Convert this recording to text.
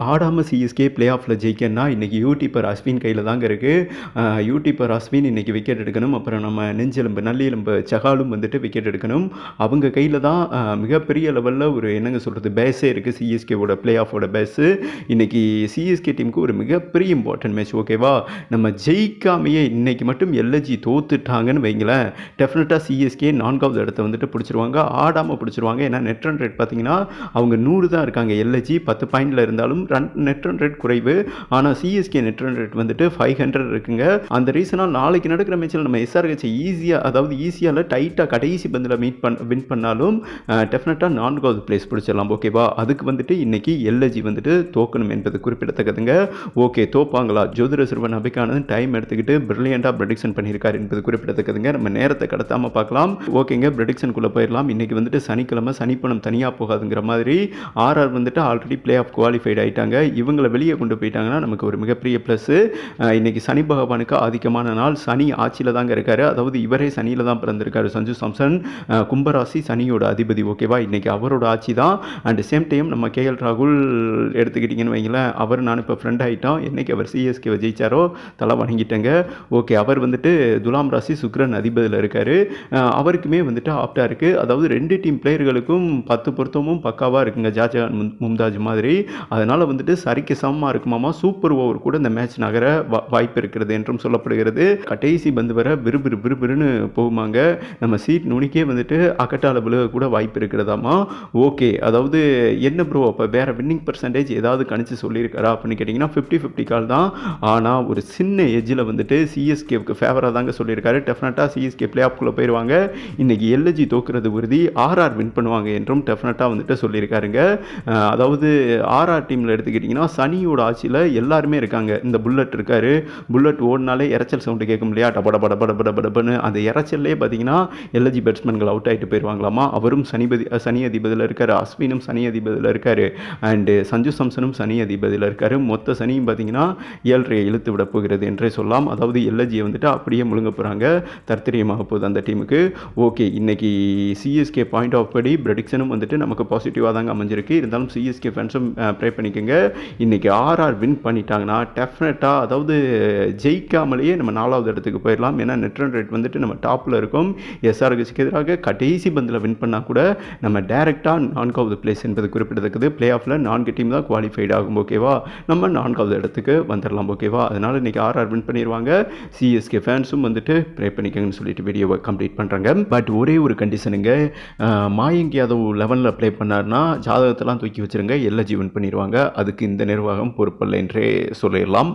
ஆடாமல் CSK play ஆஃபில் ஜெயிக்கணும்னா இன்றைக்கி யூடியூப்பர் அஸ்வின் கையில் தாங்க இருக்குது யூடியூப்பர் அஸ்வின் இன்றைக்கி விக்கெட் எடுக்கணும். அப்புறம் நம்ம நெஞ்செலும்பு நல்லெலும்பு சகாலும் வந்துட்டு விக்கெட் எடுக்கணும். அவங்க கையில் தான் மிகப்பெரிய லெவலில் ஒரு என்னங்க சொல்கிறது பேஸே இருக்குது சிஎஸ்கேவோட பிளே ஆஃபோட பேஸு இன்றைக்கி சிஎஸ்கே டீமுக்கு ஒரு மிகப்பெரிய இம்பார்ட்டன்ட் மேட்ச் ஓகேவா நம்ம ஜெயிக்காமையே இன்றைக்கி மட்டும் எல்எஜி தோத்துட்டாங்கன்னு வைங்களேன். டெஃபினட்டாக சிஎஸ்கே நான்காவது இடத்த வந்துட்டு பிடிச்சிருவாங்க. ஆடாமல் பிடிச்சிருவாங்க. ஏன்னா நெட் ரன் ரேட் பார்த்தீங்கன்னா அவங்க நூறு தான் இருக்காங்க. எல்எஜி பத்து பாயிண்டில் இருந்தாலும் ரன் நெட் ரன் ரேட் குறைவு. ஆனால் சிஎஸ்கே நெட் ரன் ரேட் வந்துட்டு ஃபைவ் ஹண்ட்ரட் இருக்குங்க. அந்த ரீசனால் நாளைக்கு நடக்கிற மேட்சில் நம்ம எஸ்ஆர்ஹெச் ஈஸியாக அதாவது ஈஸியாக டைட்டாக கடைசி பந்தில் மீட் பண் வின் பண்ணாலும் டெஃபினட்டாக நான்காவது பிளேஸ் பிடிச்சிடலாம் ஓகேவா அதுக்கு வந்துட்டு இன்றைக்கி எல்எஜி வந்துட்டு தோக்கணும் என்பது குறிப்பிடத்தக்கதுங்க. ஓகே தோப்பாங்களா? ஜோதிர சிறுவன் அபிகானந்த் டைம் எடுத்துக்கிட்டு பிரில்லியண்டாக ப்ரெடிக்ஷன் பண்ணியிருக்காரு என்பது குறிப்பிடத்தக்கதுங்க. நம்ம நேரத்தை கடத்தாமல் பார்க்கலாம். ஓகேங்க ப்ரெடிக்ஷனுக்குள்ளே போயிடலாம். இன்னைக்கு வந்துட்டு சனிக்கிழமை சனிப்பணம் தனியாக போகாதுங்கிற மாதிரி ஆர்ஆர் வந்துட்டு ஆல்ரெடி பிளே ஆஃப் குவாலிஃபைட் ஆயிட்டாங்க இவங்களை வெளியே கொண்டு போயிட்டாங்கன்னா நமக்கு ஒரு மிகப்பெரிய ப்ளஸ்ஸு இன்னைக்கு சனி பகவானுக்கு ஆதிக்கமான நாள். சனி ஆட்சியில் தாங்க இருக்காரு. அதாவது இவரே சனியில் தான் பிறந்திருக்காரு சஞ்சு சாம்சன். கும்பராசி சனியோட அதிபதி ஓகேவா இன்னைக்கு அவரோட ஆட்சி தான். அண்ட் சேம் டைம் நம்ம கேஎல் ராகுல் எடுத்துக்கிட்டிங்கன்னு வைங்களேன். அவர் நான் இப்போ ஃப்ரெண்ட் ஆகிட்டோம் என்னைக்கு அவர் சிஎஸ்கேவை ஜெயிச்சாரோ? தலை வணங்கிட்டேங்க. ஓகே அவர் வந்துட்டு துலாம் ராசி சுக்ரன் அதிபதியில் இருக்கார். அவருக்குமே வந்துட்டு ஆப்டாக இருக்குது அதாவது ரெண்டு டீம் பிளேயர்களுக்கும் பத்து பொருத்தமும் பக்காவாக இருக்குங்க. ஜாஜா மும்தாஜ் மாதிரி. அதனால் வந்துட்டு சரிக்கு சமமாக இருக்குமாமா? சூப்பர் ஓவர் கூட இந்த மேட்ச் நகர வாய்ப்பு இருக்கிறது என்றும் சொல்லப்படுகிறது. கடைசி பந்து வர விறுவிறு விறுவிறுன்னு போகுமாங்க. நம்ம சீட் நுனிக்கே வந்துட்டு அகட்டால விழுக கூட வாய்ப்பு இருக்கிறதாமா? ஓகே. அதாவது என்ன ப்ரோ அப்போ வேற வின்னிங் பர்சன்டேஜ் ஏதாவது கணிச்சு சொல்லியிருக்காரா அப்படின்னு கேட்டிங்கன்னா ஃபிஃப்டி ஃபிஃப்டி கால் தான். ஆனால் ஒரு சின்ன எஜ்ஜில் வந்துட்டு சிஎஸ்கேவுக்கு ஃபேவராக தாங்க சொல்லியிருக்காரு. டெஃபினட்டாக சிஎஸ்கே பிளே ஆஃப்குள்ளே போயிடுவாங்க இன்னைக்கு எல்எஜி தோக்குறது உறுதி. ஆர்ஆர் வின் பண்ணுவாங்க என்றும் டெஃபினட்டாக வந்துட்டு சொல்லியிருக்காருங்க. அதாவது ஆர்ஆர் டீமில் எடுத்துக்கிட்டிங்கன்னா சனியோட ஆட்சியில் எல்லாருமே இருக்காங்க. இந்த புல்லட் இருக்காரு. புல்லட் ஓடினாலே இரைச்சல் சவுண்டு கேட்கும் இல்லையா? டபட பட பட பட படபனு அந்த இறைச்சல்லே பார்த்தீங்கன்னா எல்எஜி பேட்ஸ்மேன்கள் அவுட் ஆகிட்டு போயிடுவாங்களாமா அவரும் சனிபதி சனி அதிபதியில் இருக்கார். அஸ்வினும் சனி அதிபதியில் இருக்கார். அண்டு சஞ்சு சம்சனும் சனி அதிபதியில் இருக்கார். மொத்த சனியும் பார்த்தீங்கன்னா ஏழ்றையை இழுத்து விட போகிறது என்றே சொல்லலாம். அதாவது எல்எஜியை வந்துட்டு அப்படியே முழுங்க போகிறாங்க தர்த்திரியமாக போகுது அந்த டீமுக்கு. ஓகே இன்னைக்கு சிஎஸ்கே பாயிண்ட் ஆஃப் படி ப்ரெடிக்ஷனும் வந்துட்டு நமக்கு பாசிட்டிவாக தாங்க அமைஞ்சிருக்கு. இருந்தாலும் சிஎஸ்கே ஃபேன்ஸும் ப்ரே பண்ணிக்கோங்க. இன்றைக்கி ஆர்ஆர் வின் பண்ணிட்டாங்கன்னா டெஃபினட்டாக அதாவது ஜெயிக்காமலேயே நம்ம நாலாவது இடத்துக்கு போயிடலாம் ஏன்னா நெட் ரன் ரேட் வந்துட்டு நம்ம டாப்பில் இருக்கும். எஸ்ஆர்எஸ்க்கு எதிராக கடைசி பந்தில் வின் பண்ணால் கூட நம்ம டேரெக்டாக நான்காவது பிளேஸ் என்பது குறிப்பிடத்தக்கது. பிளே ஆஃபில் நான்கு டீம் தான் குவாலிஃபைட் ஆகும் ஓகேவா நம்ம நான்காவது இடத்துக்கு வந்துடலாம் ஓகேவா அதனால் இன்றைக்கி ஆர்ஆர் வின் பண்ணிடுவாங்க சிஎஸ்கே ஃபேன்ஸும் வந்துட்டு ப்ரே பண்ணிக்கங்கன்னு சொல்லிட்டு வீடியோவை கம்ப்ளீட் பண்ணுறாங்க பட் ஒரே ஒரு கண்டிஷனுங்க மாயங்க் யாதவ் லெவனில் ப்ளே பண்ணார்னா ஜாதகத்தெல்லாம் தூக்கி வச்சிருங்க. எல்எஜி வின் பண்ணிடுவாங்க அதுக்கு இந்த நிர்வாகம் பொறுப்பல்ல என்றே சொல்லிடலாம்.